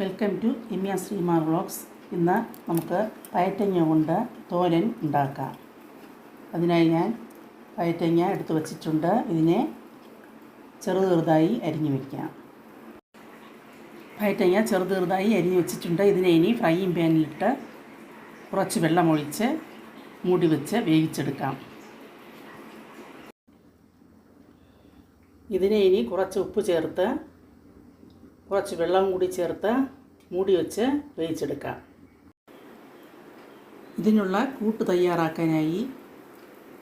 Welcome to ഇമ്യ ശ്രീമാർ vlogs. ഇന്ന് നമുക്ക് പയറ്റങ്ങ കൊണ്ട് തോരൻ ഉണ്ടാക്കാം. അതിനായി ഞാൻ പയറ്റങ്ങ എടുത്തു വച്ചിട്ടുണ്ട്. ഇതിനെ ചെറു ചെറുതായി അരിഞ്ഞു വയ്ക്കാം പയറ്റങ്ങ ചെറു ചെറുതായി അരിഞ്ഞു വെച്ചിട്ടുണ്ട്. ഇതിനെ ഇനി ഫ്രൈയിങ് പാനിലിട്ട് കുറച്ച് വെള്ളമൊഴിച്ച് മൂടി വെച്ച് വേവിച്ചെടുക്കാം. ഇതിനെ ഇനി കുറച്ച് ഉപ്പ് ചേർത്ത് കുറച്ച് വെള്ളം കൂടി ചേർത്ത് മൂടി വെച്ച് വേവിച്ചെടുക്കാം. ഇതിനുള്ള കൂട്ട് തയ്യാറാക്കാനായി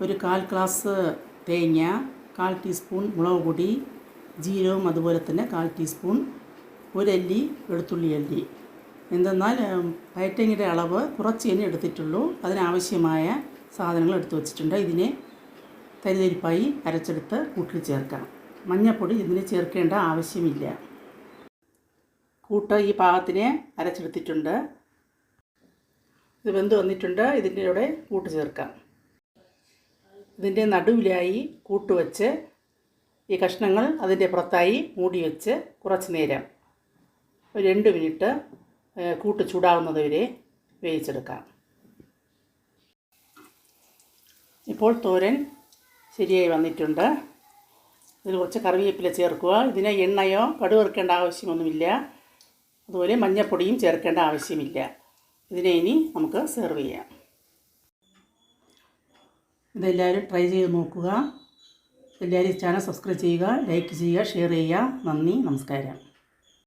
ഒരു കാൽ ഗ്ലാസ് തേങ്ങ കാൽ ടീസ്പൂൺ മുളക് പൊടി ജീരകവും അതുപോലെ തന്നെ കാൽ ടീസ്പൂൺ ഒരല്ലി വെളുത്തുള്ളി അല്ലി. എന്തെന്നാൽ പയറ്റങ്ങയുടെ അളവ് കുറച്ച് തന്നെ എടുത്തിട്ടുള്ളൂ. അതിനാവശ്യമായ സാധനങ്ങൾ എടുത്തു വച്ചിട്ടുണ്ട്. ഇതിനെ തരിതരിപ്പായി അരച്ചെടുത്ത് കൂട്ടിൽ ചേർക്കാം മഞ്ഞൾപ്പൊടി ഇതിന് ചേർക്കേണ്ട ആവശ്യമില്ല. കൂട്ട് ഈ പാകത്തിന് അരച്ചെടുത്തിട്ടുണ്ട്. ഇത് വെന്ത് വന്നിട്ടുണ്ട്. ഇതിന്റെ കൂടെ കൂട്ട് ചേർക്കാം. ഇതിന്റെ നടുവിലായി കൂട്ട് വച്ച് ഈ കഷ്ണങ്ങൾ അതിന്റെ പുറത്തായി മൂടി വെച്ച് കുറച്ച് നേരം ഒരു രണ്ട് മിനിറ്റ് കൂട്ട് ചൂടാവുന്നത് വരെ വേവിച്ചെടുക്കാം. ഇപ്പോൾ തോരൻ ശരിയായി വന്നിട്ടുണ്ട്. ഇതിൽ കുറച്ച് കറിവേപ്പില ചേർക്കുക. ഇതിന് എണ്ണയോ കടുവറുക്കേണ്ട ആവശ്യമൊന്നുമില്ല. അതുപോലെ മഞ്ഞൾപ്പൊടിയും ചേർക്കേണ്ട ആവശ്യമില്ല. ഇതിനെ ഇനി നമുക്ക് സെർവ് ചെയ്യാം. ഇതെല്ലാവരും ട്രൈ ചെയ്ത് നോക്കുക. എല്ലാവരും ചാനൽ സബ്സ്ക്രൈബ് ചെയ്യുക ലൈക്ക് ചെയ്യുക ഷെയർ ചെയ്യുക. നന്ദി നമസ്കാരം.